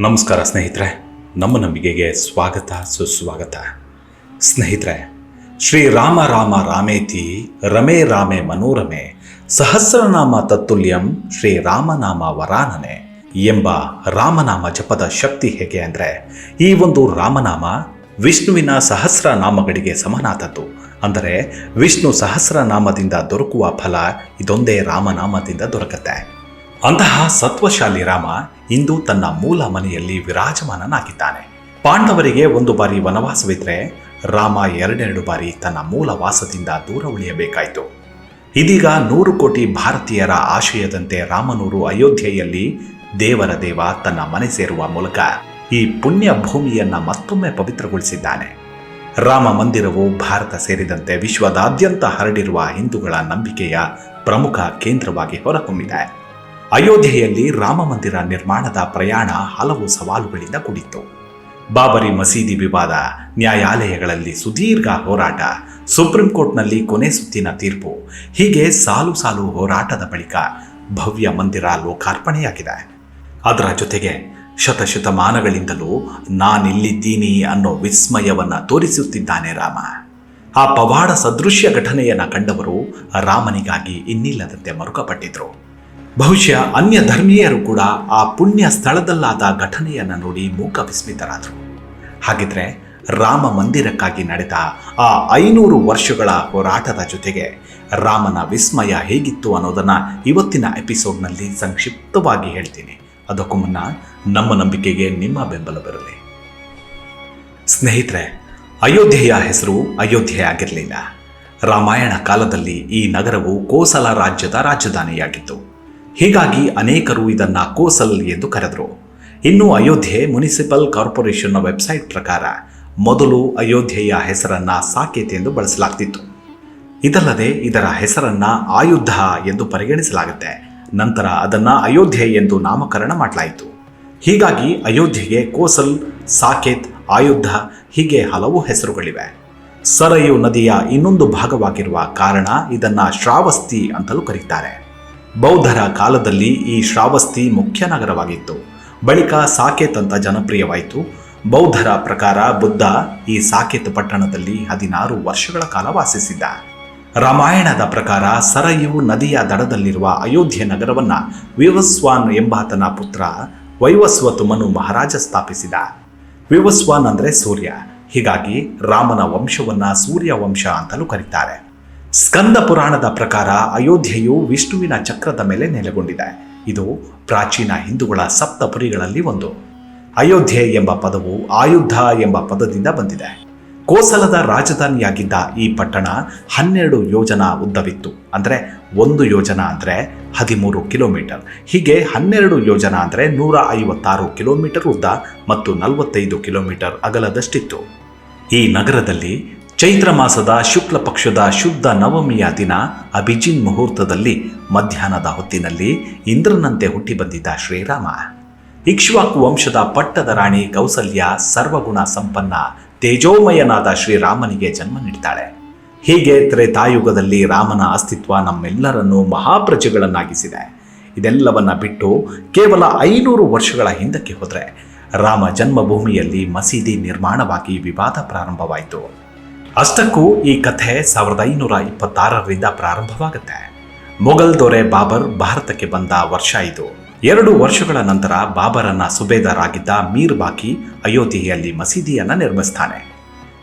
ನಮಸ್ಕಾರ ಸ್ನೇಹಿತರೆ, ನಮ್ಮ ನಂಬಿಕೆಗೆ ಸ್ವಾಗತ, ಸುಸ್ವಾಗತ. ಸ್ನೇಹಿತರೆ, ಶ್ರೀ ರಾಮ ರಾಮ ರಾಮೇತಿ, ರಮೇ ರಾಮೇ ಮನೋರಮೆ, ಸಹಸ್ರನಾಮ ತತ್ತುಲ್ಯಂ ಶ್ರೀ ರಾಮನಾಮ ವರಾನನೆ ಎಂಬ ರಾಮನಾಮ ಜಪದ ಶಕ್ತಿ ಹೇಗೆ ಅಂದರೆ, ಈ ಒಂದು ರಾಮನಾಮ ವಿಷ್ಣುವಿನ ಸಹಸ್ರನಾಮಗಳಿಗೆ ಸಮನಾದದ್ದು. ಅಂದರೆ, ವಿಷ್ಣು ಸಹಸ್ರನಾಮದಿಂದ ದೊರಕುವ ಫಲ ಇದೊಂದೇ ರಾಮನಾಮದಿಂದ ದೊರಕತ್ತೆ. ಅಂತಹ ಸತ್ವಶಾಲಿ ರಾಮ ಇಂದು ತನ್ನ ಮೂಲ ಮನೆಯಲ್ಲಿ ವಿರಾಜಮಾನನಾಗಿದ್ದಾನೆ. ಪಾಂಡವರಿಗೆ ಒಂದು ಬಾರಿ ವನವಾಸವಿದ್ರೆ ರಾಮ ಎರಡೆರಡು ಬಾರಿ ತನ್ನ ಮೂಲ ವಾಸದಿಂದ ದೂರ ಉಳಿಯಬೇಕಾಯಿತು. ಇದೀಗ ನೂರು ಕೋಟಿ ಭಾರತೀಯರ ಆಶಯದಂತೆ ರಾಮನೂರು ಅಯೋಧ್ಯೆಯಲ್ಲಿ ದೇವರ ದೇವ ತನ್ನ ಮನೆ ಸೇರುವ ಮೂಲಕ ಈ ಪುಣ್ಯ ಭೂಮಿಯನ್ನ ಮತ್ತೊಮ್ಮೆ ಪವಿತ್ರಗೊಳಿಸಿದ್ದಾನೆ. ರಾಮ ಮಂದಿರವು ಭಾರತ ಸೇರಿದಂತೆ ವಿಶ್ವದಾದ್ಯಂತ ಹರಡಿರುವ ಹಿಂದೂಗಳ ನಂಬಿಕೆಯ ಪ್ರಮುಖ ಕೇಂದ್ರವಾಗಿ ಹೊರಹೊಮ್ಮಿದೆ. ಅಯೋಧ್ಯೆಯಲ್ಲಿ ರಾಮ ಮಂದಿರ ನಿರ್ಮಾಣದ ಪ್ರಯಾಣ ಹಲವು ಸವಾಲುಗಳಿಂದ ಕೂಡಿತ್ತು. ಬಾಬರಿ ಮಸೀದಿ ವಿವಾದ, ನ್ಯಾಯಾಲಯಗಳಲ್ಲಿ ಸುದೀರ್ಘ ಹೋರಾಟ, ಸುಪ್ರೀಂ ಕೋರ್ಟ್ನಲ್ಲಿ ಕೊನೆ ಸುತ್ತಿನ ತೀರ್ಪು, ಹೀಗೆ ಸಾಲು ಸಾಲು ಹೋರಾಟದ ಬಳಿಕ ಭವ್ಯ ಮಂದಿರ ಲೋಕಾರ್ಪಣೆಯಾಗಿದೆ. ಅದರ ಜೊತೆಗೆ ಶತಶತಮಾನಗಳಿಂದಲೂ ನಾನಿಲ್ಲಿದ್ದೀನಿ ಅನ್ನೋ ವಿಸ್ಮಯವನ್ನ ತೋರಿಸುತ್ತಿದ್ದಾನೆ ರಾಮ. ಆ ಪವಾಡ ಸದೃಶ್ಯ ಘಟನೆಯನ್ನ ಕಂಡವರು ರಾಮನಿಗಾಗಿ ಇನ್ನಿಲ್ಲದಂತೆ ಮರುಕಪಟ್ಟಿದ್ರು. ಬಹುಶಃ ಅನ್ಯ ಧರ್ಮೀಯರು ಕೂಡ ಆ ಪುಣ್ಯ ಸ್ಥಳದಲ್ಲಾದ ಘಟನೆಯನ್ನ ನೋಡಿ ಮೂಕ ವಿಸ್ಮಿತರಾದರು. ಹಾಗಿದ್ರೆ ರಾಮ ಮಂದಿರಕ್ಕಾಗಿ ನಡೆದ ಆ ಐನೂರು ವರ್ಷಗಳ ಹೋರಾಟದ ಜೊತೆಗೆ ರಾಮನ ವಿಸ್ಮಯ ಹೇಗಿತ್ತು ಅನ್ನೋದನ್ನ ಇವತ್ತಿನ ಎಪಿಸೋಡ್ನಲ್ಲಿ ಸಂಕ್ಷಿಪ್ತವಾಗಿ ಹೇಳ್ತೀನಿ. ಅದಕ್ಕೂ ಮುನ್ನ ನಮ್ಮ ನಂಬಿಕೆಗೆ ನಿಮ್ಮ ಬೆಂಬಲ ಬರಲಿ. ಸ್ನೇಹಿತರೆ, ಅಯೋಧ್ಯೆಯ ಹೆಸರು ಅಯೋಧ್ಯೆ ಆಗಿರಲಿಲ್ಲ. ರಾಮಾಯಣ ಕಾಲದಲ್ಲಿ ಈ ನಗರವು ಕೋಸಲ ರಾಜ್ಯದ ರಾಜಧಾನಿಯಾಗಿತ್ತು. ಹೀಗಾಗಿ ಅನೇಕರು ಇದನ್ನು ಕೋಸಲ್ ಎಂದು ಕರೆದರು. ಇನ್ನು ಅಯೋಧ್ಯೆ ಮುನಿಸಿಪಲ್ ಕಾರ್ಪೊರೇಷನ್ನ ವೆಬ್ಸೈಟ್ ಪ್ರಕಾರ ಮೊದಲು ಅಯೋಧ್ಯೆಯ ಹೆಸರನ್ನ ಸಾಕೇತ್ ಎಂದು ಬಳಸಲಾಗ್ತಿತ್ತು. ಇದಲ್ಲದೆ ಇದರ ಹೆಸರನ್ನ ಆಯುಧ ಎಂದು ಪರಿಗಣಿಸಲಾಗುತ್ತೆ. ನಂತರ ಅದನ್ನ ಅಯೋಧ್ಯೆ ಎಂದು ನಾಮಕರಣ ಮಾಡಲಾಯಿತು. ಹೀಗಾಗಿ ಅಯೋಧ್ಯೆಗೆ ಕೋಸಲ್, ಸಾಕೇತ್, ಆಯುಧ ಹೀಗೆ ಹಲವು ಹೆಸರುಗಳಿವೆ. ಸರಯು ನದಿಯ ಇನ್ನೊಂದು ಭಾಗವಾಗಿರುವ ಕಾರಣ ಇದನ್ನ ಶ್ರಾವಸ್ತಿ ಅಂತಲೂ ಕರೀತಾರೆ. ಬೌದ್ಧರ ಕಾಲದಲ್ಲಿ ಈ ಶ್ರಾವಸ್ತಿ ಮುಖ್ಯ ನಗರವಾಗಿತ್ತು. ಬಳಿಕ ಸಾಕೇತ್ ಅಂತ ಜನಪ್ರಿಯವಾಯಿತು. ಬೌದ್ಧರ ಪ್ರಕಾರ ಬುದ್ಧ ಈ ಸಾಕೇತ್ ಪಟ್ಟಣದಲ್ಲಿ ಹದಿನಾರು ವರ್ಷಗಳ ಕಾಲ ವಾಸಿಸಿದ್ದ. ರಾಮಾಯಣದ ಪ್ರಕಾರ ಸರಯು ನದಿಯ ದಡದಲ್ಲಿರುವ ಅಯೋಧ್ಯೆ ನಗರವನ್ನ ವಿವಸ್ವಾನ್ ಎಂಬಾತನ ಪುತ್ರ ವೈವಸ್ವತುಮನು ಮಹಾರಾಜ ಸ್ಥಾಪಿಸಿದ. ವಿವಸ್ವಾನ್ ಅಂದ್ರೆ ಸೂರ್ಯ. ಹೀಗಾಗಿ ರಾಮನ ವಂಶವನ್ನ ಸೂರ್ಯ ವಂಶ ಅಂತಲೂ ಕರೀತಾರೆ. ಸ್ಕಂದ ಪುರಾಣದ ಪ್ರಕಾರ ಅಯೋಧ್ಯೆಯು ವಿಷ್ಣುವಿನ ಚಕ್ರದ ಮೇಲೆ ನೆಲೆಗೊಂಡಿದೆ. ಇದು ಪ್ರಾಚೀನ ಹಿಂದೂಗಳ ಸಪ್ತಪುರಿಗಳಲ್ಲಿ ಒಂದು. ಅಯೋಧ್ಯೆ ಎಂಬ ಪದವು ಆಯುಧ ಎಂಬ ಪದದಿಂದ ಬಂದಿದೆ. ಕೋಸಲದ ರಾಜಧಾನಿಯಾಗಿದ್ದ ಈ ಪಟ್ಟಣ ಹನ್ನೆರಡು ಯೋಜನ ಉದ್ದವಿತ್ತು. ಅಂದರೆ ಒಂದು ಯೋಜನ ಅಂದರೆ ಹದಿಮೂರು ಕಿಲೋಮೀಟರ್. ಹೀಗೆ ಹನ್ನೆರಡು ಯೋಜನ ಅಂದರೆ ನೂರ ಐವತ್ತಾರು ಕಿಲೋಮೀಟರ್ ಉದ್ದ ಮತ್ತು ನಲವತ್ತೈದು ಕಿಲೋಮೀಟರ್ ಅಗಲದಷ್ಟಿತ್ತು. ಈ ನಗರದಲ್ಲಿ ಚೈತ್ರ ಮಾಸದ ಶುಕ್ಲ ಪಕ್ಷದ ಶುದ್ಧ ನವಮಿಯ ದಿನ ಅಭಿಜಿನ್ ಮುಹೂರ್ತದಲ್ಲಿ ಮಧ್ಯಾಹ್ನದ ಹೊತ್ತಿನಲ್ಲಿ ಇಂದ್ರನಂತೆ ಹುಟ್ಟಿ ಬಂದಿದ್ದ ಶ್ರೀರಾಮ. ಇಕ್ಷ್ವಾಕು ವಂಶದ ಪಟ್ಟದ ರಾಣಿ ಕೌಸಲ್ಯ ಸರ್ವಗುಣ ಸಂಪನ್ನ, ತೇಜೋಮಯನಾದ ಶ್ರೀರಾಮನಿಗೆ ಜನ್ಮ ನೀಡ್ತಾಳೆ. ಹೀಗೆ ತ್ರೇತಾಯುಗದಲ್ಲಿ ರಾಮನ ಅಸ್ತಿತ್ವ ನಮ್ಮೆಲ್ಲರನ್ನೂ ಮಹಾಪ್ರಜೆಗಳನ್ನಾಗಿಸಿದೆ. ಇದೆಲ್ಲವನ್ನ ಬಿಟ್ಟು ಕೇವಲ ಐನೂರು ವರ್ಷಗಳ ಹಿಂದಕ್ಕೆ ಹೋದರೆ ರಾಮ ಜನ್ಮಭೂಮಿಯಲ್ಲಿ ಮಸೀದಿ ನಿರ್ಮಾಣವಾಗಿ ವಿವಾದ ಪ್ರಾರಂಭವಾಯಿತು. ಅಷ್ಟಕ್ಕೂ ಈ ಕಥೆ ಸಾವಿರದ ಐನೂರ ಇಪ್ಪತ್ತಾರರಿಂದ ಪ್ರಾರಂಭವಾಗುತ್ತೆ. ಮೊಘಲ್ ದೊರೆ ಬಾಬರ್ ಭಾರತಕ್ಕೆ ಬಂದ ವರ್ಷ ಇದು. ಎರಡು ವರ್ಷಗಳ ನಂತರ ಬಾಬರನ ಸುಬೇದಾರಾಗಿದ್ದ ಮೀರ್ ಬಾಕಿ ಅಯೋಧ್ಯೆಯಲ್ಲಿ ಮಸೀದಿಯನ್ನ ನಿರ್ಮಿಸ್ತಾನೆ.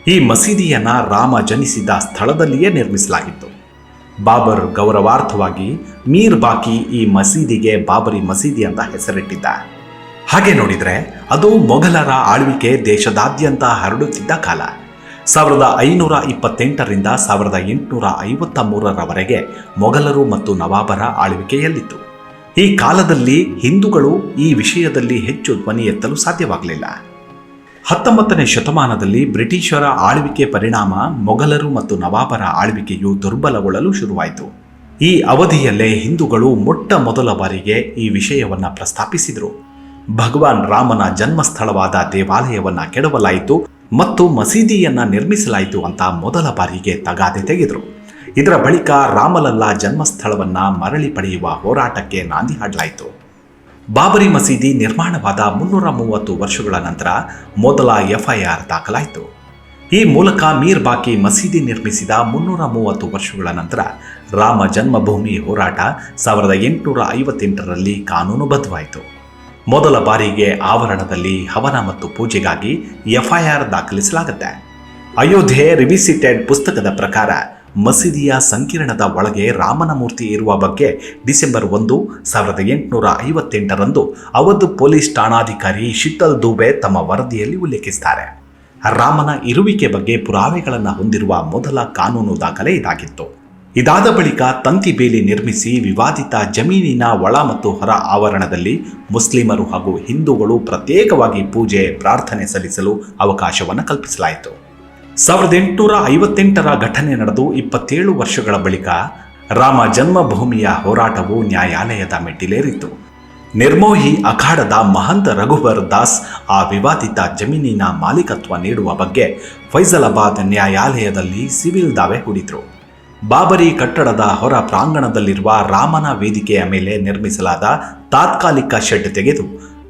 ಈ ಮಸೀದಿಯನ್ನ ರಾಮ ಜನಿಸಿದ ಸ್ಥಳದಲ್ಲಿಯೇ ನಿರ್ಮಿಸಲಾಗಿತ್ತು. ಬಾಬರ್ ಗೌರವಾರ್ಥವಾಗಿ ಮೀರ್ ಬಾಕಿ ಈ ಮಸೀದಿಗೆ ಬಾಬರಿ ಮಸೀದಿ ಅಂತ ಹೆಸರಿಟ್ಟಿದ್ದ. ಹಾಗೆ ನೋಡಿದ್ರೆ ಅದು ಮೊಘಲರ ಆಳ್ವಿಕೆ ದೇಶದಾದ್ಯಂತ ಹರಡುತ್ತಿದ್ದ ಕಾಲ. ಸಾವಿರದ ಐನೂರ ಇಪ್ಪತ್ತೆಂಟರಿಂದ ಸಾವಿರದ ಎಂಟುನೂರ ಐವತ್ತ ಮೂರರವರೆಗೆ ಮೊಘಲರು ಮತ್ತು ನವಾಬರ ಆಳ್ವಿಕೆಯಲ್ಲಿತ್ತು. ಈ ಕಾಲದಲ್ಲಿ ಹಿಂದೂಗಳು ಈ ವಿಷಯದಲ್ಲಿ ಹೆಚ್ಚು ಧ್ವನಿ ಎತ್ತಲು ಸಾಧ್ಯವಾಗಲಿಲ್ಲ. ಹತ್ತೊಂಬತ್ತನೇ ಶತಮಾನದಲ್ಲಿ ಬ್ರಿಟಿಷರ ಆಳ್ವಿಕೆ ಪರಿಣಾಮ ಮೊಘಲರು ಮತ್ತು ನವಾಬರ ಆಳ್ವಿಕೆಯು ದುರ್ಬಲಗೊಳ್ಳಲು ಶುರುವಾಯಿತು. ಈ ಅವಧಿಯಲ್ಲೇ ಹಿಂದೂಗಳು ಮೊಟ್ಟ ಮೊದಲ ಬಾರಿಗೆ ಈ ವಿಷಯವನ್ನು ಪ್ರಸ್ತಾಪಿಸಿದರು. ಭಗವಾನ್ ರಾಮನ ಜನ್ಮಸ್ಥಳವಾದ ದೇವಾಲಯವನ್ನ ಕೆಡವಲಾಯಿತು. ಮತ್ತು ಮಸೀದಿಯನ್ನು ನಿರ್ಮಿಸಲಾಯಿತು ಅಂತ ಮೊದಲ ಬಾರಿಗೆ ತಗಾದೆ ತೆಗೆದರು. ಇದರ ಬಳಿಕ ರಾಮಲಲ್ಲಾ ಜನ್ಮಸ್ಥಳವನ್ನ ಮರಳಿ ಪಡೆಯುವ ಹೋರಾಟಕ್ಕೆ ನಾಂದಿ ಹಾಡಲಾಯಿತು. ಬಾಬರಿ ಮಸೀದಿ ನಿರ್ಮಾಣವಾದ ಮುನ್ನೂರ ಮೂವತ್ತು ವರ್ಷಗಳ ನಂತರ ಮೊದಲ ಎಫ್ಐಆರ್ ದಾಖಲಾಯಿತು. ಈ ಮೂಲಕ ಮೀರ್ ಬಾಕಿ ಮಸೀದಿ ನಿರ್ಮಿಸಿದ ಮುನ್ನೂರ ಮೂವತ್ತು ವರ್ಷಗಳ ನಂತರ ರಾಮ ಜನ್ಮಭೂಮಿ ಹೋರಾಟ ಸಾವಿರದ ಎಂಟುನೂರ ಐವತ್ತೆಂಟರಲ್ಲಿ ಕಾನೂನುಬದ್ಧವಾಯಿತು. ಮೊದಲ ಬಾರಿಗೆ ಆವರಣದಲ್ಲಿ ಹವನ ಮತ್ತು ಪೂಜೆಗಾಗಿ ಎಫ್ಐಆರ್ ದಾಖಲಿಸಲಾಗುತ್ತೆ. ಅಯೋಧ್ಯೆ ರಿವಿಸಿಟೆಡ್ ಪುಸ್ತಕದ ಪ್ರಕಾರ ಮಸೀದಿಯ ಸಂಕೀರ್ಣದ ಒಳಗೆ ರಾಮನ ಮೂರ್ತಿ ಇರುವ ಬಗ್ಗೆ ಡಿಸೆಂಬರ್ ಒಂದು, ಸಾವಿರದ ಎಂಟುನೂರ ಐವತ್ತೆಂಟರಂದು ಅವಧ್ ಪೊಲೀಸ್ ಠಾಣಾಧಿಕಾರಿ ಶೀತಲ್ ದೂಬೆ ತಮ್ಮ ವರದಿಯಲ್ಲಿ ಉಲ್ಲೇಖಿಸುತ್ತಾರೆ ರಾಮನ ಇರುವಿಕೆ ಬಗ್ಗೆ ಪುರಾವೆಗಳನ್ನು ಹೊಂದಿರುವ ಮೊದಲ ಕಾನೂನು ದಾಖಲೆ ಇದಾಗಿತ್ತು. ಇದಾದ ಬಳಿಕ ತಂತಿ ಬೇಲಿ ನಿರ್ಮಿಸಿ ವಿವಾದಿತ ಜಮೀನಿನ ಒಳ ಮತ್ತು ಹೊರ ಆವರಣದಲ್ಲಿ ಮುಸ್ಲಿಮರು ಹಾಗೂ ಹಿಂದೂಗಳು ಪ್ರತ್ಯೇಕವಾಗಿ ಪೂಜೆ, ಪ್ರಾರ್ಥನೆ ಸಲ್ಲಿಸಲು ಅವಕಾಶವನ್ನು ಕಲ್ಪಿಸಲಾಯಿತು. ಸಾವಿರದ ಎಂಟುನೂರ ಐವತ್ತೆಂಟರ ಘಟನೆ ನಡೆದು ಇಪ್ಪತ್ತೇಳು ವರ್ಷಗಳ ಬಳಿಕ ರಾಮ ಜನ್ಮಭೂಮಿಯ ಹೋರಾಟವು ನ್ಯಾಯಾಲಯದ ಮೆಟ್ಟಿಲೇರಿತು. ನಿರ್ಮೋಹಿ ಅಖಾಡದ ಮಹಂತ ರಘುವರ್ ದಾಸ್ ಆ ವಿವಾದಿತ ಜಮೀನಿನ ಮಾಲೀಕತ್ವ ನೀಡುವ ಬಗ್ಗೆ ಫೈಸಲಾಬಾದ್ ನ್ಯಾಯಾಲಯದಲ್ಲಿ ಸಿವಿಲ್ ದಾವೆ ಹೂಡಿದ್ರು. ಬಾಬರಿ ಕಟ್ಟಡದ ಹೊರ ಪ್ರಾಂಗಣದಲ್ಲಿರುವ ರಾಮನ ವೇದಿಕೆಯ ಮೇಲೆ ನಿರ್ಮಿಸಲಾದ ತಾತ್ಕಾಲಿಕ ಶೆಡ್ ತೆಗೆದು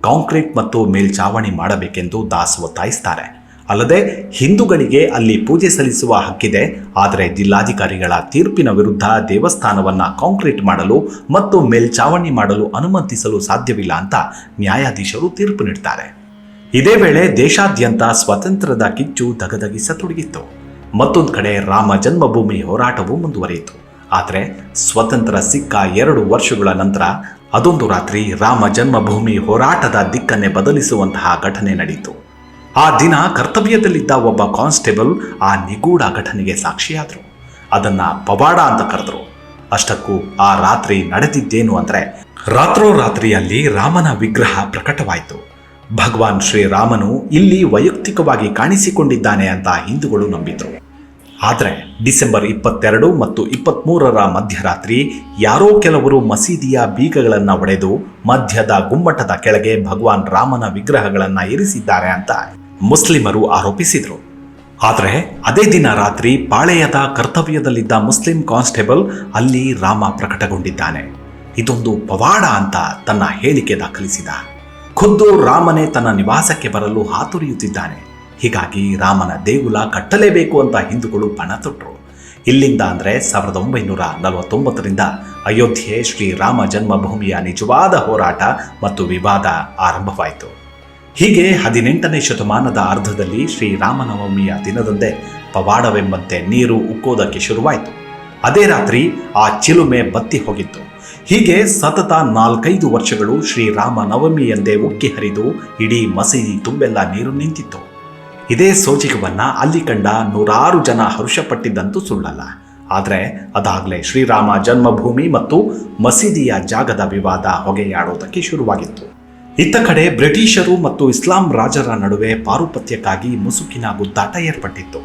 ಕಾಂಕ್ರೀಟ್ ಮತ್ತು ಮೇಲ್ಚಾವಣಿ ಮಾಡಬೇಕೆಂದು ದಾಸ್ ಒತ್ತಾಯಿಸ್ತಾರೆ. ಅಲ್ಲದೆ ಹಿಂದೂಗಳಿಗೆ ಅಲ್ಲಿ ಪೂಜೆ ಸಲ್ಲಿಸುವ ಹಕ್ಕಿದೆ. ಆದರೆ ಜಿಲ್ಲಾಧಿಕಾರಿಗಳ ತೀರ್ಪಿನ ವಿರುದ್ಧ ದೇವಸ್ಥಾನವನ್ನು ಕಾಂಕ್ರೀಟ್ ಮಾಡಲು ಮತ್ತು ಮೇಲ್ಚಾವಣಿ ಮಾಡಲು ಅನುಮತಿಸಲು ಸಾಧ್ಯವಿಲ್ಲ ಅಂತ ನ್ಯಾಯಾಧೀಶರು ತೀರ್ಪು ನೀಡ್ತಾರೆ. ಇದೇ ವೇಳೆ ದೇಶಾದ್ಯಂತ ಸ್ವಾತಂತ್ರ್ಯದ ಕಿಚ್ಚು ದಗದಗಿಸತೊಡಗಿತ್ತು ಮತ್ತೊಂದು ಕಡೆ ರಾಮ ಜನ್ಮಭೂಮಿ ಹೋರಾಟವು ಮುಂದುವರಿಯಿತು. ಆದರೆ ಸ್ವತಂತ್ರ ಸಿಕ್ಕ ಎರಡು ವರ್ಷಗಳ ನಂತರ ಅದೊಂದು ರಾತ್ರಿ ರಾಮ ಜನ್ಮಭೂಮಿ ಹೋರಾಟದ ದಿಕ್ಕನ್ನೇ ಬದಲಿಸುವಂತಹ ಘಟನೆ ನಡೆಯಿತು ಆ ದಿನ ಕರ್ತವ್ಯದಲ್ಲಿದ್ದ ಒಬ್ಬ ಕಾನ್ಸ್ಟೇಬಲ್ ಆ ನಿಗೂಢ ಘಟನೆಗೆ ಸಾಕ್ಷಿಯಾದರು. ಅದನ್ನ ಪವಾಡ ಅಂತ ಕರೆದ್ರು. ಅಷ್ಟಕ್ಕೂ ಆ ರಾತ್ರಿ ನಡೆದಿದ್ದೇನು ಅಂದರೆ ರಾತ್ರೋರಾತ್ರಿಯಲ್ಲಿ ರಾಮನ ವಿಗ್ರಹ ಪ್ರಕಟವಾಯಿತು. ಭಗವಾನ್ ಶ್ರೀರಾಮನು ಇಲ್ಲಿ ವೈಯಕ್ತಿಕವಾಗಿ ಕಾಣಿಸಿಕೊಂಡಿದ್ದಾನೆ ಅಂತ ಹಿಂದೂಗಳು ನಂಬಿದ್ರು. ಆದರೆ ಡಿಸೆಂಬರ್ ಇಪ್ಪತ್ತೆರಡು ಮತ್ತು ಇಪ್ಪತ್ತ್ಮೂರರ ಮಧ್ಯರಾತ್ರಿ ಯಾರೋ ಕೆಲವರು ಮಸೀದಿಯ ಬೀಗಗಳನ್ನು ಒಡೆದು ಮಧ್ಯದ ಗುಮ್ಮಟದ ಕೆಳಗೆ ಭಗವಾನ್ ರಾಮನ ವಿಗ್ರಹಗಳನ್ನು ಇರಿಸಿದ್ದಾರೆ ಅಂತ ಮುಸ್ಲಿಮರು ಆರೋಪಿಸಿದರು. ಆದರೆ ಅದೇ ದಿನ ರಾತ್ರಿ ಪಾಳೆಯದ ಕರ್ತವ್ಯದಲ್ಲಿದ್ದ ಮುಸ್ಲಿಂ ಕಾನ್ಸ್ಟೇಬಲ್ ಅಲ್ಲಿ ರಾಮ ಪ್ರಕಟಗೊಂಡಿದ್ದಾನೆ. ಇದೊಂದು ಪವಾಡ ಅಂತ ತನ್ನ ಹೇಳಿಕೆ ದಾಖಲಿಸಿದ. ಖುದ್ದು ರಾಮನೇ ತನ್ನ ನಿವಾಸಕ್ಕೆ ಬರಲು ಹಾತೊರೆಯುತ್ತಿದ್ದಾನೆ. ಹೀಗಾಗಿ ರಾಮನ ದೇಗುಲ ಕಟ್ಟಲೇಬೇಕು ಅಂತ ಹಿಂದೂಗಳು ಪಣ ತೊಟ್ಟರು ಇಲ್ಲಿಂದ ಅಂದರೆ ಸಾವಿರದ ಒಂಬೈನೂರ ನಲವತ್ತೊಂಬತ್ತರಿಂದ ಅಯೋಧ್ಯೆ ಶ್ರೀರಾಮ ಜನ್ಮಭೂಮಿಯ ನಿಜವಾದ ಹೋರಾಟ ಮತ್ತು ವಿವಾದ ಆರಂಭವಾಯಿತು. ಹೀಗೆ ಹದಿನೆಂಟನೇ ಶತಮಾನದ ಅರ್ಧದಲ್ಲಿ ಶ್ರೀರಾಮನವಮಿಯ ದಿನದಂದೇ ಪವಾಡವೆಂಬಂತೆ ನೀರು ಉಕ್ಕೋದಕ್ಕೆ ಶುರುವಾಯಿತು. ಅದೇ ರಾತ್ರಿ ಆ ಚಿಲುಮೆ ಬತ್ತಿ ಹೋಗಿತ್ತು. ಹೀಗೆ ಸತತ ನಾಲ್ಕೈದು ವರ್ಷಗಳು ಶ್ರೀರಾಮ ನವಮಿ ಎಂದೇ ಉಕ್ಕಿ ಹರಿದು ಇಡೀ ಮಸೀದಿ ತುಂಬೆಲ್ಲ ನೀರು ನಿಂತಿತ್ತು. ಇದೇ ಸೋಜಿಗವನ್ನ ಅಲ್ಲಿ ಕಂಡ ನೂರಾರು ಜನ ಹರುಷಪಟ್ಟಿದ್ದಂತೂ ಸುಳ್ಳಲ್ಲ. ಆದರೆ ಅದಾಗಲೇ ಶ್ರೀರಾಮ ಜನ್ಮಭೂಮಿ ಮತ್ತು ಮಸೀದಿಯ ಜಾಗದ ವಿವಾದ ಹೊಗೆಯಾಡೋದಕ್ಕೆ ಶುರುವಾಗಿತ್ತು. ಇತ್ತ ಕಡೆ ಬ್ರಿಟಿಷರು ಮತ್ತು ಇಸ್ಲಾಂ ರಾಜರ ನಡುವೆ ಪಾರುಪತ್ಯಕ್ಕಾಗಿ ಮುಸುಕಿನ ಗುದ್ದಾಟ ಏರ್ಪಟ್ಟಿತ್ತು.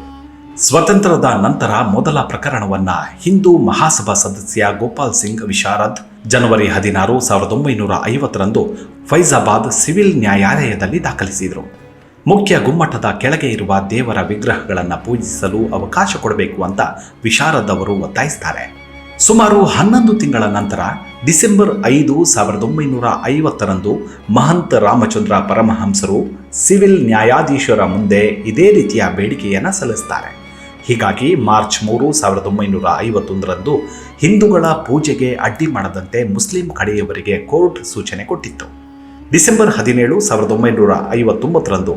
ಸ್ವತಂತ್ರದ ನಂತರ ಮೊದಲ ಪ್ರಕರಣವನ್ನ ಹಿಂದೂ ಮಹಾಸಭಾ ಸದಸ್ಯ ಗೋಪಾಲ್ ಸಿಂಗ್ ವಿಶಾರದ್ ಜನವರಿ ಹದಿನಾರು ಸಾವಿರದ ಒಂಬೈನೂರ ಐವತ್ತರಂದು ಫೈಜಾಬಾದ್ ಸಿವಿಲ್ ನ್ಯಾಯಾಲಯದಲ್ಲಿ ದಾಖಲಿಸಿದರು. ಮುಖ್ಯ ಗುಮ್ಮಟದ ಕೆಳಗೆ ಇರುವ ದೇವರ ವಿಗ್ರಹಗಳನ್ನು ಪೂಜಿಸಲು ಅವಕಾಶ ಕೊಡಬೇಕು ಅಂತ ವಿಶಾರದವರು ಒತ್ತಾಯಿಸ್ತಾರೆ. ಸುಮಾರು ಹನ್ನೊಂದು ತಿಂಗಳ ನಂತರ ಡಿಸೆಂಬರ್ ಐದು ಸಾವಿರದ ಒಂಬೈನೂರ ಐವತ್ತರಂದು ಮಹಂತ ರಾಮಚಂದ್ರ ಪರಮಹಂಸರು ಸಿವಿಲ್ ನ್ಯಾಯಾಧೀಶರ ಮುಂದೆ ಇದೇ ರೀತಿಯ ಬೇಡಿಕೆಯನ್ನು ಸಲ್ಲಿಸ್ತಾರೆ. ಹೀಗಾಗಿ ಮಾರ್ಚ್ ಮೂರು ಸಾವಿರದ ಒಂಬೈನೂರ ಐವತ್ತೊಂದರಂದು ಹಿಂದೂಗಳ ಪೂಜೆಗೆ ಅಡ್ಡಿ ಮಾಡದಂತೆ ಮುಸ್ಲಿಂ ಕಡೆಯವರಿಗೆ ಕೋರ್ಟ್ ಸೂಚನೆ ಕೊಟ್ಟಿತ್ತು. ಡಿಸೆಂಬರ್ ಹದಿನೇಳು ಸಾವಿರದ ಒಂಬೈನೂರ ಐವತ್ತೊಂಬತ್ತರಂದು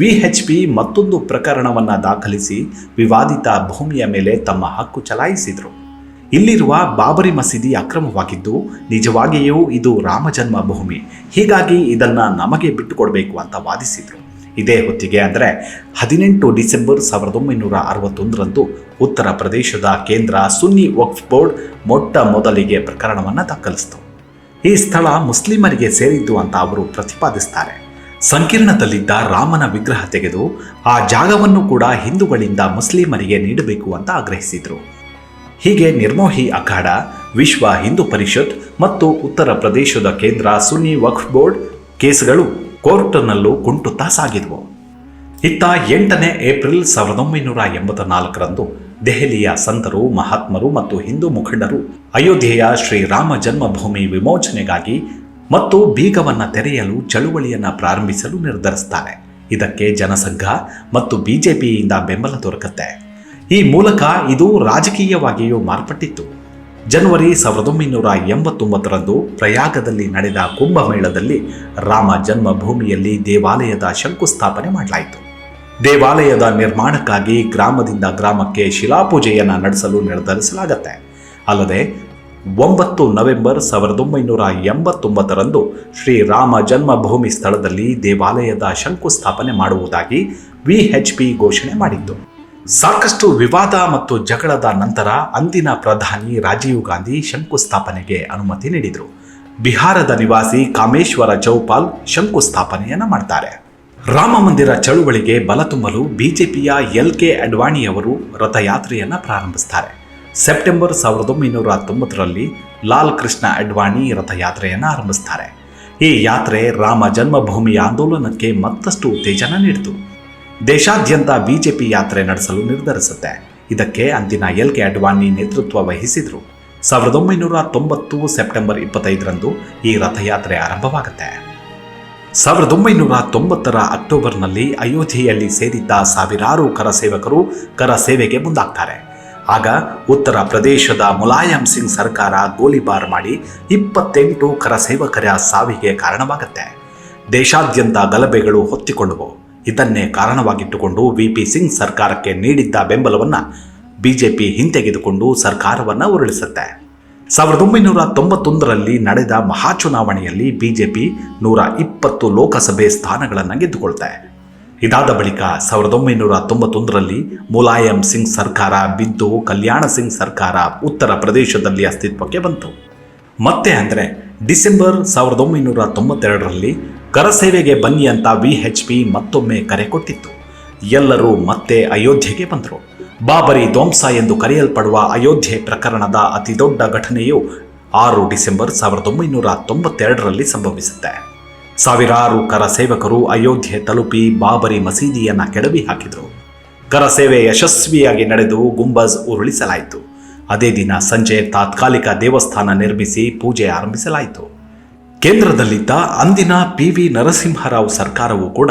ವಿ ಎಚ್ ಪಿ ಮತ್ತೊಂದು ಪ್ರಕರಣವನ್ನು ದಾಖಲಿಸಿ ವಿವಾದಿತ ಭೂಮಿಯ ಮೇಲೆ ತಮ್ಮ ಹಕ್ಕು ಚಲಾಯಿಸಿದರು. ಇಲ್ಲಿರುವ ಬಾಬರಿ ಮಸೀದಿ ಅಕ್ರಮವಾಗಿದ್ದು, ನಿಜವಾಗಿಯೂ ಇದು ರಾಮಜನ್ಮ ಭೂಮಿ. ಹೀಗಾಗಿ ಇದನ್ನು ನಮಗೆ ಬಿಟ್ಟುಕೊಡಬೇಕು ಅಂತ ವಾದಿಸಿದರು. ಇದೇ ಹೊತ್ತಿಗೆ ಅಂದರೆ ಹದಿನೆಂಟು ಡಿಸೆಂಬರ್ ಸಾವಿರದ ಒಂಬೈನೂರ ಅರವತ್ತೊಂದರಂದು ಉತ್ತರ ಪ್ರದೇಶದ ಕೇಂದ್ರ ಸುನ್ನಿ ವಕ್ಫ್ ಬೋರ್ಡ್ ಮೊಟ್ಟ ಮೊದಲಿಗೆ ಪ್ರಕರಣವನ್ನು ದಾಖಲಿಸಿತು. ಈ ಸ್ಥಳ ಮುಸ್ಲಿಮರಿಗೆ ಸೇರಿದ್ದು ಅಂತ ಅವರು ಪ್ರತಿಪಾದಿಸ್ತಾರೆ. ಸಂಕೀರ್ಣದಲ್ಲಿದ್ದ ರಾಮನ ವಿಗ್ರಹ ತೆಗೆದು ಆ ಜಾಗವನ್ನು ಕೂಡ ಹಿಂದೂಗಳಿಂದ ಮುಸ್ಲಿಮರಿಗೆ ನೀಡಬೇಕು ಅಂತ ಆಗ್ರಹಿಸಿದರು. ಹೀಗೆ ನಿರ್ಮೋಹಿ ಅಖಾಡ, ವಿಶ್ವ ಹಿಂದೂ ಪರಿಷತ್ ಮತ್ತು ಉತ್ತರ ಪ್ರದೇಶದ ಕೇಂದ್ರ ಸುನ್ನಿ ವಕ್ಫ್ ಬೋರ್ಡ್ ಕೇಸ್ಗಳು ಕೋರ್ಟ್ನಲ್ಲೂ ಕುಂಟುತ್ತಾ ಸಾಗಿದ್ವು ಇತ್ತ ಎಂಟನೇ ಏಪ್ರಿಲ್ ಸಾವಿರದ ಒಂಬೈನೂರ ಎಂಬತ್ತ ನಾಲ್ಕರಂದು ದೆಹಲಿಯ ಸಂತರು, ಮಹಾತ್ಮರು ಮತ್ತು ಹಿಂದೂ ಮುಖಂಡರು ಅಯೋಧ್ಯೆಯ ಶ್ರೀರಾಮ ಜನ್ಮಭೂಮಿ ವಿಮೋಚನೆಗಾಗಿ ಮತ್ತು ಬೀಗವನ್ನು ತೆರೆಯಲು ಚಳುವಳಿಯನ್ನ ಪ್ರಾರಂಭಿಸಲು ನಿರ್ಧರಿಸ್ತಾರೆ. ಇದಕ್ಕೆ ಜನಸಂಘ ಮತ್ತು ಬಿಜೆಪಿಯಿಂದ ಬೆಂಬಲ ದೊರಕುತ್ತೆ. ಈ ಮೂಲಕ ಇದು ರಾಜಕೀಯವಾಗಿಯೂ ಮಾರ್ಪಟ್ಟಿತ್ತು. ಜನವರಿ ಸಾವಿರದ ಒಂಬೈನೂರ ಎಂಬತ್ತೊಂಬತ್ತರಂದು ಪ್ರಯಾಗದಲ್ಲಿ ನಡೆದ ಕುಂಭಮೇಳದಲ್ಲಿ ರಾಮ ಜನ್ಮಭೂಮಿಯಲ್ಲಿ ದೇವಾಲಯದ ಶಂಕುಸ್ಥಾಪನೆ ಮಾಡಲಾಯಿತು. ದೇವಾಲಯದ ನಿರ್ಮಾಣಕ್ಕಾಗಿ ಗ್ರಾಮದಿಂದ ಗ್ರಾಮಕ್ಕೆ ಶಿಲಾಪೂಜೆಯನ್ನು ನಡೆಸಲು ನಿರ್ಧರಿಸಲಾಗತ್ತೆ. ಅಲ್ಲದೆ, ಒಂಬತ್ತು ನವೆಂಬರ್ ಸಾವಿರದ ಒಂಬೈನೂರ ಎಂಬತ್ತೊಂಬತ್ತರಂದು ಶ್ರೀರಾಮ ಜನ್ಮಭೂಮಿ ಸ್ಥಳದಲ್ಲಿ ದೇವಾಲಯದ ಶಂಕುಸ್ಥಾಪನೆ ಮಾಡುವುದಾಗಿ ವಿಎಚ್ಪಿ ಘೋಷಣೆ ಮಾಡಿತ್ತು. ಸಾಕಷ್ಟು ವಿವಾದ ಮತ್ತು ಜಗಳದ ನಂತರ ಅಂದಿನ ಪ್ರಧಾನಿ ರಾಜೀವ್ ಗಾಂಧಿ ಶಂಕುಸ್ಥಾಪನೆಗೆ ಅನುಮತಿ ನೀಡಿದರು. ಬಿಹಾರದ ನಿವಾಸಿ ಕಾಮೇಶ್ವರ ಚೌಪಾಲ್ ಶಂಕುಸ್ಥಾಪನೆಯನ್ನು ಮಾಡ್ತಾರೆ. ರಾಮ ಮಂದಿರ ಚಳುವಳಿಗೆ ಬಲ ತುಂಬಲು ಬಿಜೆಪಿಯ ಎಲ್ ಕೆ ಅಡ್ವಾಣಿಯವರು ರಥಯಾತ್ರೆಯನ್ನು ಪ್ರಾರಂಭಿಸ್ತಾರೆ. ಸೆಪ್ಟೆಂಬರ್ ಸಾವಿರದ ಒಂಬೈನೂರ ತೊಂಬತ್ತರಲ್ಲಿ ಲಾಲ್ ಕೃಷ್ಣ ಅಡ್ವಾಣಿ ರಥಯಾತ್ರೆಯನ್ನು ಆರಂಭಿಸ್ತಾರೆ. ಈ ಯಾತ್ರೆ ರಾಮ ಜನ್ಮಭೂಮಿ ಆಂದೋಲನಕ್ಕೆ ಮತ್ತಷ್ಟು ಉತ್ತೇಜನ ನೀಡಿತು. ದೇಶಾದ್ಯಂತ ಬಿಜೆಪಿ ಯಾತ್ರೆ ನಡೆಸಲು ನಿರ್ಧರಿಸುತ್ತೆ. ಇದಕ್ಕೆ ಅಂದಿನ ಎಲ್ ಕೆ ಅಡ್ವಾಣಿ ನೇತೃತ್ವ ವಹಿಸಿದರು. ಸಾವಿರದ ಒಂಬೈನೂರ ತೊಂಬತ್ತು ಸೆಪ್ಟೆಂಬರ್ ಇಪ್ಪತ್ತೈದರಂದು ಈ ರಥಯಾತ್ರೆ ಆರಂಭವಾಗುತ್ತೆ. ಸಾವಿರದ ಒಂಬೈನೂರ ತೊಂಬತ್ತರ ಅಕ್ಟೋಬರ್ನಲ್ಲಿ ಅಯೋಧ್ಯೆಯಲ್ಲಿ ಸೇರಿದ್ದ ಸಾವಿರಾರು ಕರಸೇವಕರು ಕರ ಸೇವೆಗೆ ಮುಂದಾಗ್ತಾರೆ. ಆಗ ಉತ್ತರ ಪ್ರದೇಶದ ಮುಲಾಯಂ ಸಿಂಗ್ ಸರ್ಕಾರ ಗೋಲಿಬಾರ್ ಮಾಡಿ ಇಪ್ಪತ್ತೆಂಟು ಕರಸೇವಕರ ಸಾವಿಗೆ ಕಾರಣವಾಗುತ್ತೆ. ದೇಶಾದ್ಯಂತ ಗಲಭೆಗಳು ಹೊತ್ತಿಕೊಂಡವು ಇದನ್ನೇ ಕಾರಣವಾಗಿಟ್ಟುಕೊಂಡು ವಿ ಪಿ ಸಿಂಗ್ ಸರ್ಕಾರಕ್ಕೆ ನೀಡಿದ್ದ ಬೆಂಬಲವನ್ನು ಬಿಜೆಪಿ ಹಿಂತೆಗೆದುಕೊಂಡು ಸರ್ಕಾರವನ್ನು ಉರುಳಿಸುತ್ತೆ. ಸಾವಿರದ ಒಂಬೈನೂರ ತೊಂಬತ್ತೊಂದರಲ್ಲಿ ನಡೆದ ಮಹಾಚುನಾವಣೆಯಲ್ಲಿ ಬಿಜೆಪಿ ನೂರ ಇಪ್ಪತ್ತು ಲೋಕಸಭೆ ಸ್ಥಾನಗಳನ್ನು ಗೆದ್ದುಕೊಳ್ತೆ ಇದಾದ ಬಳಿಕ ಸಾವಿರದ ಒಂಬೈನೂರ ತೊಂಬತ್ತೊಂದರಲ್ಲಿ ಮುಲಾಯಂ ಸಿಂಗ್ ಸರ್ಕಾರ ಬಿದ್ದು ಕಲ್ಯಾಣ ಸಿಂಗ್ ಸರ್ಕಾರ ಉತ್ತರ ಪ್ರದೇಶದಲ್ಲಿ ಅಸ್ತಿತ್ವಕ್ಕೆ ಬಂತು. ಮತ್ತೆ ಅಂದರೆ ಡಿಸೆಂಬರ್ ಸಾವಿರದ ಒಂಬೈನೂರ ತೊಂಬತ್ತೆರಡರಲ್ಲಿ ಕರಸೇವೆಗೆ ಬನ್ನಿ ಅಂತ ವಿ ಹೆಚ್ ಪಿ ಮತ್ತೊಮ್ಮೆ ಕರೆ ಕೊಟ್ಟಿತ್ತು. ಎಲ್ಲರೂ ಮತ್ತೆ ಅಯೋಧ್ಯೆಗೆ ಬಂದರು. ಬಾಬರಿ ಧ್ವಂಸ ಎಂದು ಕರೆಯಲ್ಪಡುವ ಅಯೋಧ್ಯೆ ಪ್ರಕರಣದ ಅತಿದೊಡ್ಡ ಘಟನೆಯು ಆರು ಡಿಸೆಂಬರ್ ಸಾವಿರದ ಒಂಬೈನೂರ ತೊಂಬತ್ತೆರಡರಲ್ಲಿ ಸಂಭವಿಸುತ್ತೆ ಸಾವಿರಾರು ಕರ ಸೇವಕರು ಅಯೋಧ್ಯೆ ತಲುಪಿ ಬಾಬರಿ ಮಸೀದಿಯನ್ನು ಕೆಡವಿ ಹಾಕಿದರು. ಕರಸೇವೆ ಯಶಸ್ವಿಯಾಗಿ ನಡೆದು ಗುಂಬಜ್ ಉರುಳಿಸಲಾಯಿತು. ಅದೇ ದಿನ ಸಂಜೆ ತಾತ್ಕಾಲಿಕ ದೇವಸ್ಥಾನ ನಿರ್ಮಿಸಿ ಪೂಜೆ ಆರಂಭಿಸಲಾಯಿತು. ಕೇಂದ್ರದಲ್ಲಿದ್ದ ಅಂದಿನ ಪಿ ವಿ ನರಸಿಂಹರಾವ್ ಸರ್ಕಾರವೂ ಕೂಡ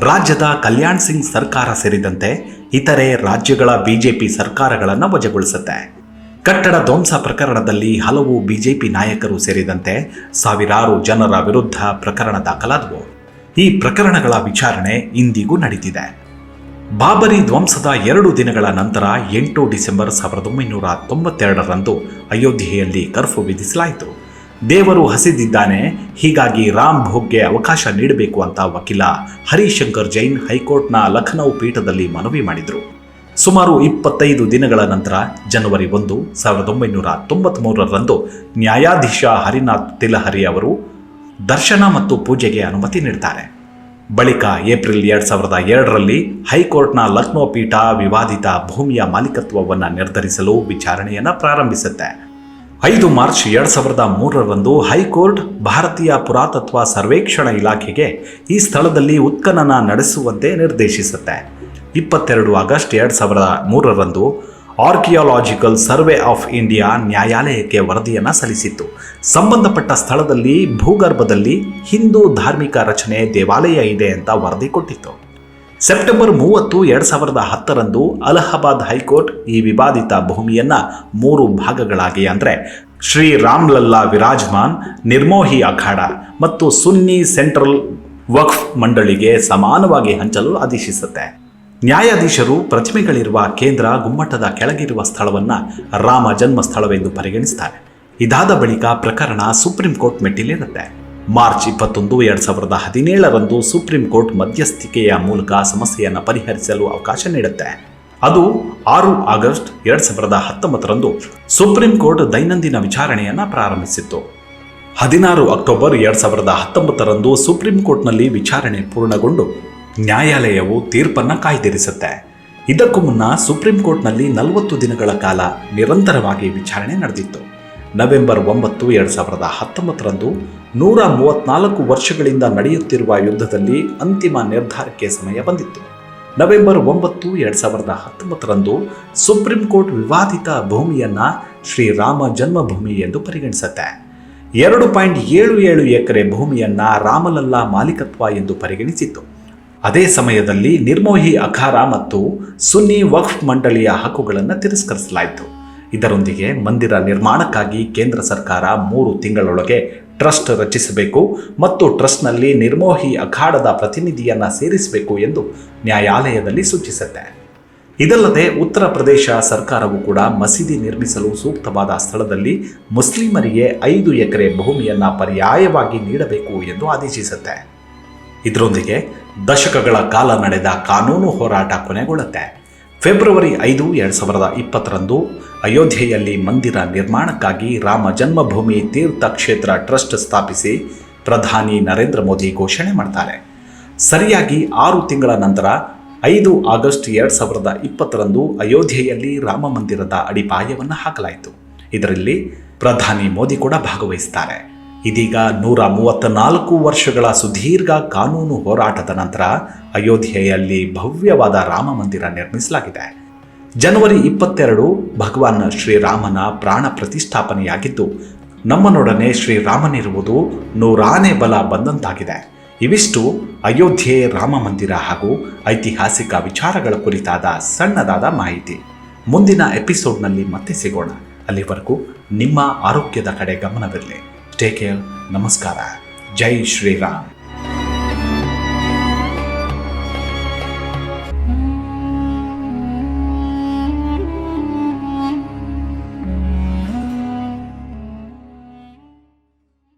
ರಾಜ್ಯದ ಕಲ್ಯಾಣ್ ಸಿಂಗ್ ಸರ್ಕಾರ ಸೇರಿದಂತೆ ಇತರೆ ರಾಜ್ಯಗಳ ಬಿಜೆಪಿ ಸರ್ಕಾರಗಳನ್ನು ವಜಗೊಳಿಸುತ್ತೆ. ಕಟ್ಟಡ ಧ್ವಂಸ ಪ್ರಕರಣದಲ್ಲಿ ಹಲವು ಬಿಜೆಪಿ ನಾಯಕರು ಸೇರಿದಂತೆ ಸಾವಿರಾರು ಜನರ ವಿರುದ್ಧ ಪ್ರಕರಣ ದಾಖಲಾದವು. ಈ ಪ್ರಕರಣಗಳ ವಿಚಾರಣೆ ಇಂದಿಗೂ ನಡೀತಿದೆ. ಬಾಬರಿ ಧ್ವಂಸದ ಎರಡು ದಿನಗಳ ನಂತರ ಎಂಟು ಡಿಸೆಂಬರ್ ಸಾವಿರದ ಒಂಬೈನೂರ ತೊಂಬತ್ತೆರಡರಂದು ಅಯೋಧ್ಯೆಯಲ್ಲಿ ಕರ್ಫ್ಯೂ ವಿಧಿಸಲಾಯಿತು. ದೇವರು ಹಸಿದಿದ್ದಾನೆ, ಹೀಗಾಗಿ ರಾಮ್ ಭೋಗ್ಗೆ ಅವಕಾಶ ನೀಡಬೇಕು ಅಂತ ವಕೀಲ ಹರಿಶಂಕರ್ ಜೈನ್ ಹೈಕೋರ್ಟ್ನ ಲಖನೌ ಪೀಠದಲ್ಲಿ ಮನವಿ ಮಾಡಿದರು. ಸುಮಾರು ಇಪ್ಪತ್ತೈದು ದಿನಗಳ ನಂತರ ಜನವರಿ ಒಂದು, ಸಾವಿರದ ಒಂಬೈನೂರ ತೊಂಬತ್ಮೂರರಂದು ನ್ಯಾಯಾಧೀಶ ಹರಿನಾಥ್ ತಿಲಹರಿ ಅವರು ದರ್ಶನ ಮತ್ತು ಪೂಜೆಗೆ ಅನುಮತಿ ನೀಡ್ತಾರೆ. ಬಳಿಕ ಏಪ್ರಿಲ್ ಎರಡು ಸಾವಿರದ ಎರಡರಲ್ಲಿ ಹೈಕೋರ್ಟ್ನ ಲಕ್ನೋ ಪೀಠ ವಿವಾದಿತ ಭೂಮಿಯ ಮಾಲೀಕತ್ವವನ್ನು ನಿರ್ಧರಿಸಲು ವಿಚಾರಣೆಯನ್ನು ಪ್ರಾರಂಭಿಸುತ್ತೆ. ಐದು ಮಾರ್ಚ್ ಎರಡು ಸಾವಿರದ ಮೂರರಂದು ಹೈಕೋರ್ಟ್ ಭಾರತೀಯ ಪುರಾತತ್ವ ಸರ್ವೇಕ್ಷಣಾ ಇಲಾಖೆಗೆ ಈ ಸ್ಥಳದಲ್ಲಿ ಉತ್ಖನನ ನಡೆಸುವಂತೆ ನಿರ್ದೇಶಿಸುತ್ತೆ. ಇಪ್ಪತ್ತೆರಡು ಆಗಸ್ಟ್ ಎರಡು ಸಾವಿರದ ಮೂರರಂದು ಆರ್ಕಿಯಾಲಜಿಕಲ್ ಸರ್ವೆ ಆಫ್ ಇಂಡಿಯಾ ನ್ಯಾಯಾಲಯಕ್ಕೆ ವರದಿಯನ್ನು ಸಲ್ಲಿಸಿತ್ತು. ಸಂಬಂಧಪಟ್ಟ ಸ್ಥಳದಲ್ಲಿ ಭೂಗರ್ಭದಲ್ಲಿ ಹಿಂದೂ ಧಾರ್ಮಿಕ ರಚನೆ ದೇವಾಲಯ ಇದೆ ಅಂತ ವರದಿ ಕೊಟ್ಟಿತ್ತು. ಸೆಪ್ಟೆಂಬರ್ ಮೂವತ್ತು, ಎರಡು ಸಾವಿರದ ಹತ್ತರಂದು ಅಲಹಾಬಾದ್ ಹೈಕೋರ್ಟ್ ಈ ವಿವಾದಿತ ಭೂಮಿಯನ್ನ ಮೂರು ಭಾಗಗಳಾಗಿ ಅಂದರೆ ಶ್ರೀ ರಾಮ್ಲಲ್ಲಾ ವಿರಾಜ್ಮಾನ್, ನಿರ್ಮೋಹಿ ಅಖಾಡ ಮತ್ತು ಸುನ್ನಿ ಸೆಂಟ್ರಲ್ ವಕ್ಫ್ ಮಂಡಳಿಗೆ ಸಮಾನವಾಗಿ ಹಂಚಲು ಆದೇಶಿಸುತ್ತೆ. ನ್ಯಾಯಾಧೀಶರು ಪ್ರತಿಮೆಗಳಿರುವ ಕೇಂದ್ರ ಗುಮ್ಮಟದ ಕೆಳಗಿರುವ ಸ್ಥಳವನ್ನು ರಾಮ ಜನ್ಮ ಸ್ಥಳವೆಂದು ಪರಿಗಣಿಸ್ತಾರೆ. ಇದಾದ ಬಳಿಕ ಪ್ರಕರಣ ಸುಪ್ರೀಂ ಕೋರ್ಟ್ ಮೆಟ್ಟಿಲಿರುತ್ತೆ. ಮಾರ್ಚ್ ಇಪ್ಪತ್ತೊಂದು, ಎರಡು ಸಾವಿರದ ಹದಿನೇಳರಂದು ಸುಪ್ರೀಂ ಕೋರ್ಟ್ ಮಧ್ಯಸ್ಥಿಕೆಯ ಮೂಲಕ ಸಮಸ್ಯೆಯನ್ನು ಪರಿಹರಿಸಲು ಅವಕಾಶ ನೀಡುತ್ತೆ. ಅದು ಆರು ಆಗಸ್ಟ್, ಎರಡು ಸಾವಿರದ ಹತ್ತೊಂಬತ್ತರಂದು ಸುಪ್ರೀಂ ಕೋರ್ಟ್ ದೈನಂದಿನ ವಿಚಾರಣೆಯನ್ನು ಪ್ರಾರಂಭಿಸಿತ್ತು. ಹದಿನಾರು ಅಕ್ಟೋಬರ್, ಎರಡು ಸಾವಿರದ ಹತ್ತೊಂಬತ್ತರಂದು ಸುಪ್ರೀಂ ಕೋರ್ಟ್ನಲ್ಲಿ ವಿಚಾರಣೆ ಪೂರ್ಣಗೊಂಡು ನ್ಯಾಯಾಲಯವು ತೀರ್ಪನ್ನು ಕಾಯ್ದಿರಿಸುತ್ತೆ. ಇದಕ್ಕೂ ಮುನ್ನ ಸುಪ್ರೀಂ ಕೋರ್ಟ್ನಲ್ಲಿ ನಲವತ್ತು ದಿನಗಳ ಕಾಲ ನಿರಂತರವಾಗಿ ವಿಚಾರಣೆ ನಡೆದಿತ್ತು. ನವೆಂಬರ್ ಒಂಬತ್ತು, ಎರಡು ಸಾವಿರದ ಹತ್ತೊಂಬತ್ತರಂದು ನೂರ ಮೂವತ್ನಾಲ್ಕು ವರ್ಷಗಳಿಂದ ನಡೆಯುತ್ತಿರುವ ಯುದ್ಧದಲ್ಲಿ ಅಂತಿಮ ನಿರ್ಧಾರಕ್ಕೆ ಸಮಯ ಬಂದಿತ್ತು. ನವೆಂಬರ್ ಒಂಬತ್ತು, ಎರಡು ಸಾವಿರದ ಹತ್ತೊಂಬತ್ತರಂದು ಸುಪ್ರೀಂ ಕೋರ್ಟ್ ವಿವಾದಿತ ಭೂಮಿಯನ್ನು ಶ್ರೀರಾಮ ಜನ್ಮಭೂಮಿ ಎಂದು ಪರಿಗಣಿಸುತ್ತೆ. ಎರಡು ಪಾಯಿಂಟ್ ಏಳು ಏಳು ಎಕರೆ ಭೂಮಿಯನ್ನು ರಾಮಲಲ್ಲಾ ಮಾಲೀಕತ್ವ ಎಂದು ಪರಿಗಣಿಸಿತ್ತು. ಅದೇ ಸಮಯದಲ್ಲಿ ನಿರ್ಮೋಹಿ ಅಖಾರ ಮತ್ತು ಸುನ್ನಿ ವಕ್ಫ್ ಮಂಡಳಿಯ ಹಕ್ಕುಗಳನ್ನು ತಿರಸ್ಕರಿಸಲಾಯಿತು. ಇದರೊಂದಿಗೆ ಮಂದಿರ ನಿರ್ಮಾಣಕ್ಕಾಗಿ ಕೇಂದ್ರ ಸರ್ಕಾರ ಮೂರು ತಿಂಗಳೊಳಗೆ ಟ್ರಸ್ಟ್ ರಚಿಸಬೇಕು ಮತ್ತು ಟ್ರಸ್ಟ್ನಲ್ಲಿ ನಿರ್ಮೋಹಿ ಅಖಾಡದ ಪ್ರತಿನಿಧಿಯನ್ನು ಸೇರಿಸಬೇಕು ಎಂದು ನ್ಯಾಯಾಲಯದಲ್ಲಿ ಸೂಚಿಸುತ್ತೆ. ಇದಲ್ಲದೆ ಉತ್ತರ ಪ್ರದೇಶ ಸರ್ಕಾರವು ಕೂಡ ಮಸೀದಿ ನಿರ್ಮಿಸಲು ಸೂಕ್ತವಾದ ಸ್ಥಳದಲ್ಲಿ ಮುಸ್ಲಿಮರಿಗೆ ಐದು ಎಕರೆ ಭೂಮಿಯನ್ನು ಪರ್ಯಾಯವಾಗಿ ನೀಡಬೇಕು ಎಂದು ಆದೇಶಿಸುತ್ತೆ. ಇದರೊಂದಿಗೆ ದಶಕಗಳ ಕಾಲ ನಡೆದ ಕಾನೂನು ಹೋರಾಟ ಕೊನೆಗೊಳ್ಳುತ್ತೆ. ಫೆಬ್ರವರಿ ಐದು ಎರಡು ಸಾವಿರದ ಇಪ್ಪತ್ತರಂದು ಅಯೋಧ್ಯೆಯಲ್ಲಿ ಮಂದಿರ ನಿರ್ಮಾಣಕ್ಕಾಗಿ ರಾಮ ಜನ್ಮಭೂಮಿ ತೀರ್ಥ ಕ್ಷೇತ್ರ ಟ್ರಸ್ಟ್ ಸ್ಥಾಪಿಸಿ ಪ್ರಧಾನಿ ನರೇಂದ್ರ ಮೋದಿ ಘೋಷಣೆ ಮಾಡ್ತಾರೆ. ಸರಿಯಾಗಿ ಆರು ತಿಂಗಳ ನಂತರ ಐದು ಆಗಸ್ಟ್ ಎರಡು ಸಾವಿರದ ಇಪ್ಪತ್ತರಂದು ಅಯೋಧ್ಯೆಯಲ್ಲಿ ರಾಮ ಮಂದಿರದ ಅಡಿಪಾಯವನ್ನು ಹಾಕಲಾಯಿತು. ಇದರಲ್ಲಿ ಪ್ರಧಾನಿ ಮೋದಿ ಕೂಡ ಭಾಗವಹಿಸ್ತಾರೆ. ಇದೀಗ ನೂರ ಮೂವತ್ತ ನಾಲ್ಕು ವರ್ಷಗಳ ಸುದೀರ್ಘ ಕಾನೂನು ಹೋರಾಟದ ನಂತರ ಅಯೋಧ್ಯೆಯಲ್ಲಿ ಭವ್ಯವಾದ ರಾಮ ಮಂದಿರ ನಿರ್ಮಿಸಲಾಗಿದೆ. ಜನವರಿ ಇಪ್ಪತ್ತೆರಡು ಭಗವಾನ್ ಶ್ರೀರಾಮನ ಪ್ರಾಣ ಪ್ರತಿಷ್ಠಾಪನೆಯಾಗಿದ್ದು, ನಮ್ಮನೊಡನೆ ಶ್ರೀರಾಮನಿರುವುದು ನೂರಾನೇ ಬಲ ಬಂದಂತಾಗಿದೆ. ಇವಿಷ್ಟು ಅಯೋಧ್ಯೆ ರಾಮ ಮಂದಿರ ಹಾಗೂ ಐತಿಹಾಸಿಕ ವಿಚಾರಗಳ ಕುರಿತಾದ ಸಣ್ಣದಾದ ಮಾಹಿತಿ. ಮುಂದಿನ ಎಪಿಸೋಡ್ನಲ್ಲಿ ಮತ್ತೆ ಸಿಗೋಣ. ಅಲ್ಲಿವರೆಗೂ ನಿಮ್ಮ ಆರೋಗ್ಯದ ಕಡೆ ಗಮನವಿರಲಿ. ಟೇಕ್ ಕೇರ್ ನಮಸ್ಕಾರ ಜೈ ಶ್ರೀರಾಮ್